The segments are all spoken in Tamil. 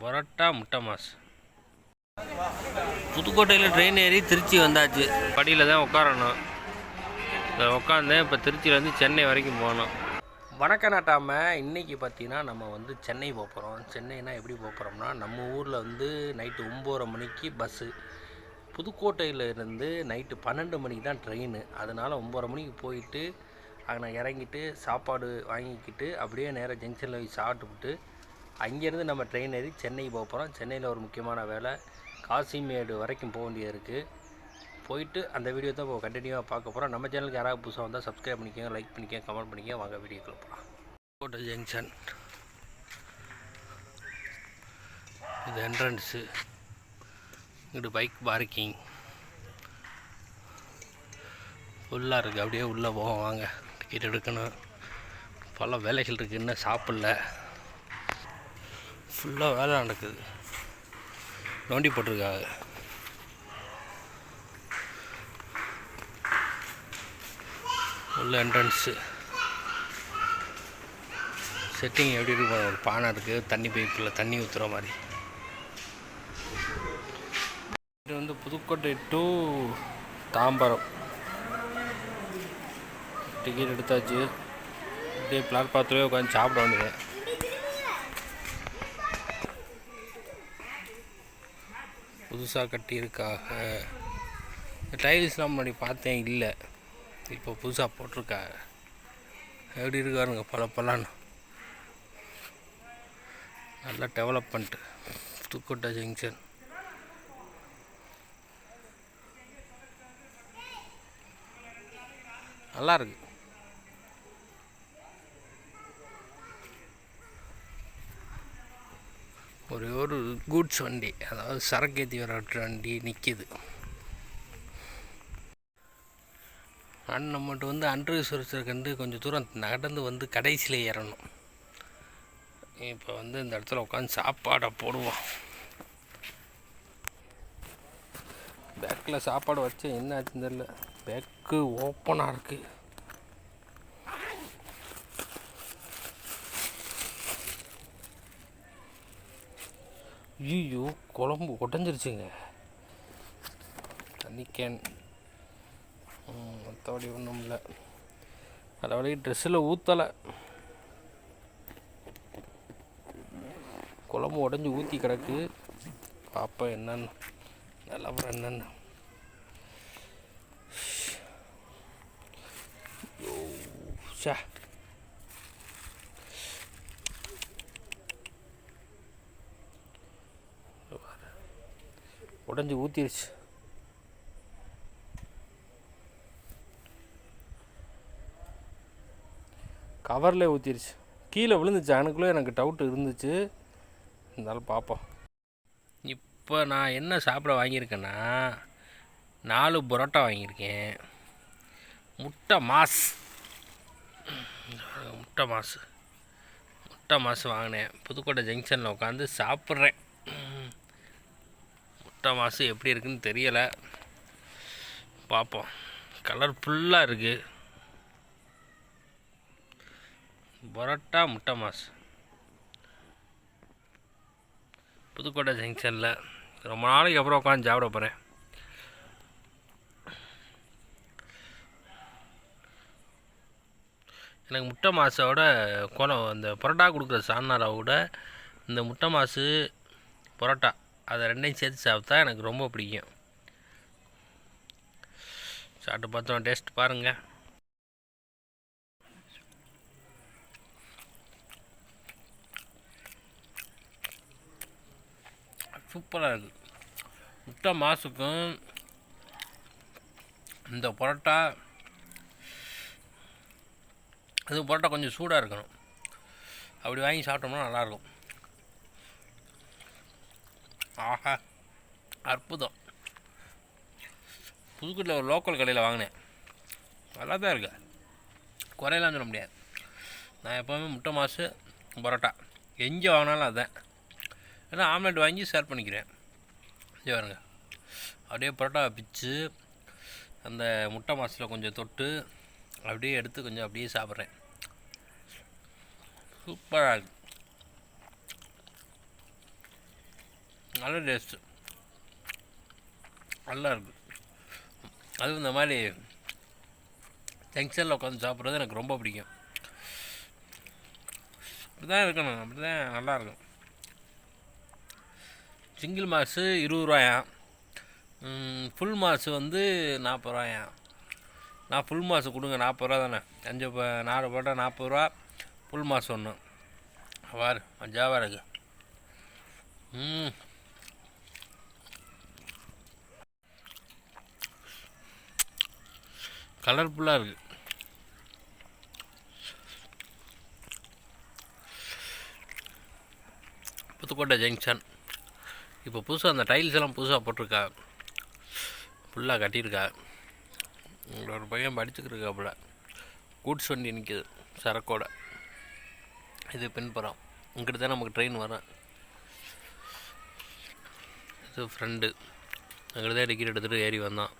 பரோட்டா முட்டை மாஸ். புதுக்கோட்டையில் ட்ரெயின் ஏறி திருச்சி வந்தாச்சு. படியில் தான் உட்காரணும் உட்காந்தேன் இப்போ திருச்சியிலேருந்து சென்னை வரைக்கும் போகணும். வணக்க நாட்டாம இன்றைக்கி பார்த்தீங்கன்னா நம்ம வந்து சென்னை போக போகிறோம் சென்னைனா எப்படி போக போகிறோம்னா நம்ம ஊரில் வந்து நைட்டு ஒம்போதரை மணிக்கு பஸ்ஸு புதுக்கோட்டையில் இருந்து நைட்டு பன்னெண்டு மணிக்கு தான் ட்ரெயின் அதனால் ஒம்போரை மணிக்கு போயிட்டு அங்கே இறங்கிட்டு சாப்பாடு வாங்கிக்கிட்டு அப்படியே நேராக ஜங்ஷனில் போய் சாப்பிட்டுவிட்டு அங்கேருந்து நம்ம ட்ரெயின் ஏறி சென்னை போக போகிறோம் சென்னையில் ஒரு முக்கியமான வேலை காசிமேடு வரைக்கும் போக வேண்டியது இருக்குது போயிட்டு அந்த வீடியோ தான் இப்போ கண்டினியூவாக பார்க்க போகிறோம் நம்ம சேனலுக்கு யாராவது புதுசாக வந்தால் சப்ஸ்கிரைப் பண்ணிக்கோங்க லைக் பண்ணிக்கோங்க கமெண்ட் பண்ணிக்கோங்க. வாங்க வீடியோக்குள்ள போகலாம் கோட்டை ஜங்ஷன் இது என்ட்ரன்ஸு இங்கிட்டு பைக் பார்க்கிங் ஃபுல்லாக இருக்குது அப்படியே உள்ளே போவோம். வாங்க டிக்கெட் எடுக்கணும். பல வேலைகள் இருக்குது இன்னும் சாப்பிடல. ஃபுல்லாக வேலை நடக்குது. நோண்டி போட்டிருக்காங்க. உள்ள என்ட்ரன்ஸு செட்டிங் எப்படி இருக்கும் ஒரு பானை இருக்குது தண்ணி பைப்பில் தண்ணி ஊற்றுற மாதிரி. இது வந்து புதுக்கோட்டை டு தாம்பரம். டிக்கெட் எடுத்தாச்சு. அப்படியே பிளாட்பாரத்துலேயே உட்காந்து சாப்பிட வேண்டியது புதுசாக கட்டியிருக்காங்க டைல்ஸ்லாம் முன்னாடி பார்த்தேன் இல்லை. இப்போ புதுசாக போட்டிருக்காங்க. எப்படி இருக்காருங்க பல பலான்னு நல்லா டெவலப்மெண்ட்டு புதுக்கோட்டை ஜங்ஷன் நல்லா ஒரே ஒரு கூட்ஸ் வண்டி அதாவது சரக்கு ஏற்றி வர வண்டி நிற்கிது அண்ட் நம்மகிட்ட வந்து அன்ரிசர்வ் கண்டு கொஞ்சம் தூரம் நடந்து வந்து கடைசியில் ஏறணும். இப்போ வந்து இந்த இடத்துல உட்காந்து சாப்பாடை போடுவோம். பேக்கில் சாப்பாடு வச்சு என்ன ஆச்சுன்னு தெரில பேக்கு ஓப்பனாக இருக்குது ஐயோ குழம்பு உடஞ்சிருச்சுங்க. தண்ணி கேன் மற்றபடி ஒன்றும் இல்லை. மற்றபடி ட்ரெஸ்ஸில் ஊற்றலை குழம்பு உடஞ்சி ஊற்றி கிடக்கு. பாப்பா என்னன்னு நிலவரம் என்னென்னு. ஐயோ, உடஞ்சி ஊற்றிருச்சு கவரில் ஊற்றிருச்சு கீழே விழுந்துச்சு. எனக்குள்ளே எனக்கு டவுட் இருந்துச்சு. இருந்தாலும் பார்ப்போம். இப்போ நான் என்ன சாப்பிட வாங்கியிருக்கேன்னா நாலு பரோட்டா வாங்கியிருக்கேன். முட்டை மாஸ். முட்டை மாஸ். முட்டை மாஸ் வாங்கினேன். புதுக்கோட்டை ஜங்ஷனில் உட்காந்து சாப்பிட்றேன். முட்டை மாசு எப்படி இருக்குன்னு தெரியலை. பார்ப்போம் கலர் ஃபுல்லாக இருக்குது பரோட்டா முட்டை மாஸ் புதுக்கோட்டை ஜங்ஷனில் ரொம்ப நாளைக்கு அப்புறம் உட்காந்து சாப்பிட போகிறேன் எனக்கு முட்டை மாசோட குளம் அந்த பரோட்டா கொடுக்குற சாணாரை விட இந்த முட்டை மாசு பரோட்டா. அதை ரெண்டையும் சேர்த்து சாப்பிட்டா எனக்கு ரொம்ப பிடிக்கும். சாப்பிட்டு பார்த்தோம் டேஸ்ட் பாருங்கள் சூப்பராக இருக்குது முட்டை மாசுக்கும் இந்த பரோட்டா அது பரோட்டா கொஞ்சம் சூடாக இருக்கணும். அப்படி வாங்கி சாப்பிட்டோம்னா நல்லாயிருக்கும் ஆஹா அற்புதம். புதுக்கோட்டையில் ஒரு லோக்கல் கடையில் வாங்கினேன். நல்லா தான் இருக்கு. குறையெல்லாம் சொல்ல முடியாது. நான் எப்போவுமே முட்டை மாசு பரோட்டா. எங்கே வாங்கினாலும் அதுதான் ஏன்னா ஆம்லெட் வாங்கி ஷேர் பண்ணிக்கிறேன். இங்கே பாருங்க. அப்படியே பரோட்டாவை பிச்சு அந்த முட்டை மாசில் கொஞ்சம் தொட்டு அப்படியே எடுத்து கொஞ்சம் அப்படியே சாப்பிட்றேன். சூப்பராக இருக்குது நல்ல டேஸ்ட்டு. நல்லா இருக்கு. அதுவும் இந்த மாதிரி ஜங்ஷனில் உட்காந்து சாப்பிட்றது எனக்கு ரொம்ப பிடிக்கும். அப்படிதான் இருக்கணும். அப்படி தான் நல்லாயிருக்கும் சிங்கிள் மாசு இருபது ரூபாயாம் ஃபுல் மாசு வந்து நாற்பது ரூபாயாம் நான் ஃபுல் மாசு கொடுங்க. நாற்பது ரூபா தானே. அஞ்சு ப- நாலு போட்டால் நாற்பது ரூபா. ஃபுல் மாசு ஒன்று வார் மஜாவாக இருக்கு. ம் கலர்ஃபுல்லாக இருக்குது புதுக்கோட்டை ஜங்ஷன். இப்போ புதுசாக அந்த டைல்ஸ் எல்லாம் புதுசாக போட்டிருக்கா. ஃபுல்லாக கட்டியிருக்கா. உங்களோட ஒரு பையன் படிச்சுக்கிருக்காப்புல கூட்ஸ் வண்டி நிற்கிது சரக்கோட. இது பின்புறம். இங்கிட்டு தான் நமக்கு ட்ரெயின் வரும். இது ஃப்ரெண்டு அங்கிட்டு தான் டிக்கெட் எடுத்துகிட்டு ஏறி வந்தான்.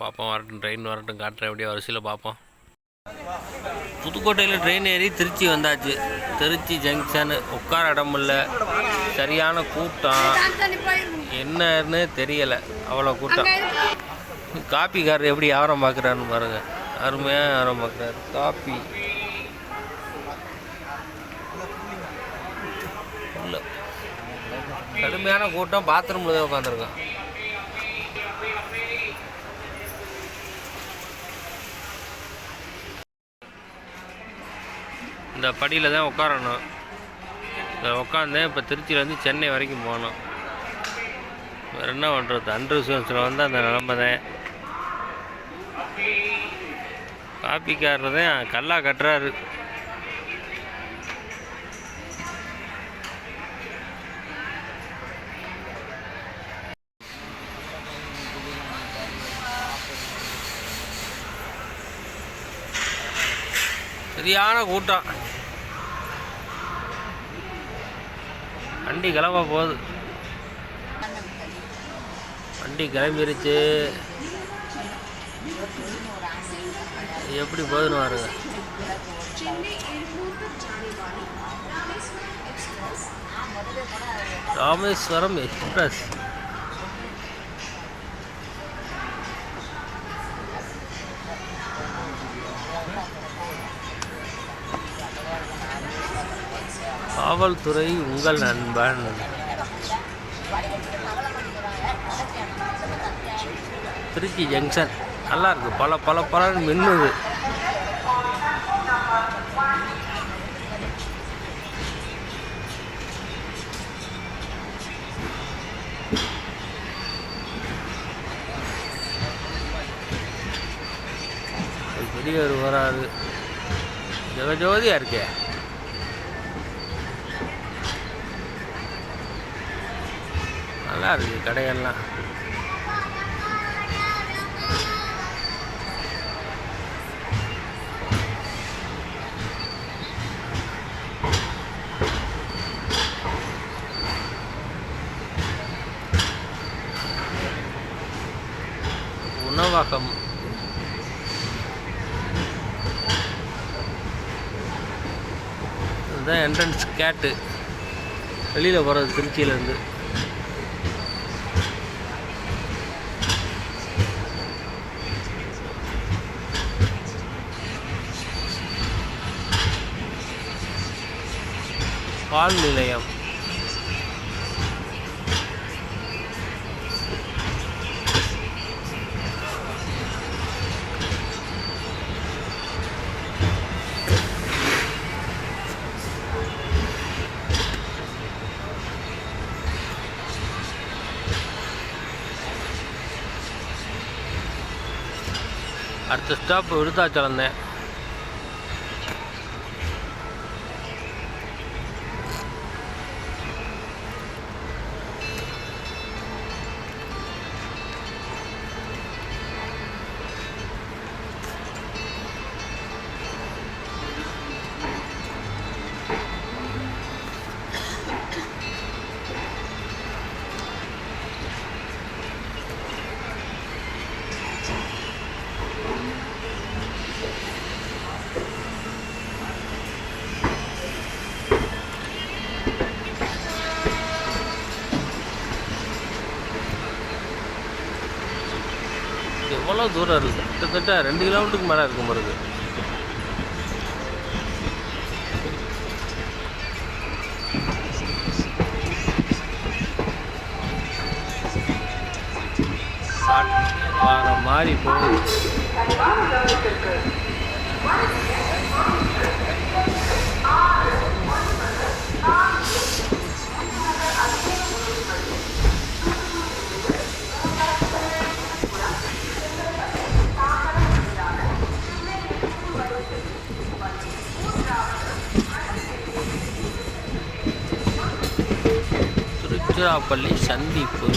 பார்ப்போம் வரட்டும் ட்ரெயின் வரட்டும் காட்டுறேன் எப்படியோ வரிசையில் பார்ப்போம். புதுக்கோட்டையில் ட்ரெயின் ஏறி திருச்சி வந்தாச்சு. திருச்சி ஜங்ஷன் உட்கார இடம் இல்லை. சரியான கூட்டம். என்னன்னு தெரியலை. அவ்வளோ கூட்டம். காப்பிக்காரர் எப்படி யாரம் பார்க்குறாருன்னு பாருங்க. அருமையாக யாரம் பார்க்குறாரு காப்பி. இல்லை கடுமையான கூட்டம். பாத்ரூமில் தான் உட்காந்துருக்கான் இந்த படியில் தான் உட்காரணும் இதில் உட்காந்தேன் இப்போ திருச்சியிலேருந்து சென்னை வரைக்கும் போகணும். வேறு என்ன பண்ணுறது அண்டர் சூன்ஸில் வந்து அந்த நிலமை தான். காப்பிக்காரர் தான் கல்லா கட்டுறாரு. சரியான கூட்டம். வண்டி கிளம்ப போகுது. வண்டி கிளம்பிருச்சு. எப்படி போகுதுன்னு பாருங்க. ராமேஸ்வரம் எக்ஸ்பிரஸ். காவல்துறை உங்கள் நண்பன். திருச்சி ஜங்ஷன். நல்லா இருக்கு. பல பல பலன்னு மின்னுது. ஒரு பெரியவர் வராது ஜெகஜோதியா இருக்கே? நல்லா இருக்கு கடைகள்லாம். உணவகம். இதுதான் என்ட்ரன்ஸ் கேட்டு வெளியில் போகிறது திருச்சியிலேருந்து பால் நிலையம். அடுத்த ஸ்டாப் விருத்தாச்சலம் தான் எவ்வளோ தூரம் இருக்குது கிட்டத்தட்ட ரெண்டு கிலோமீட்டருக்கு மேலே இருக்கும் பிறகு மாறி போகுது. திருச்சிராப்பள்ளி சந்திப்பு.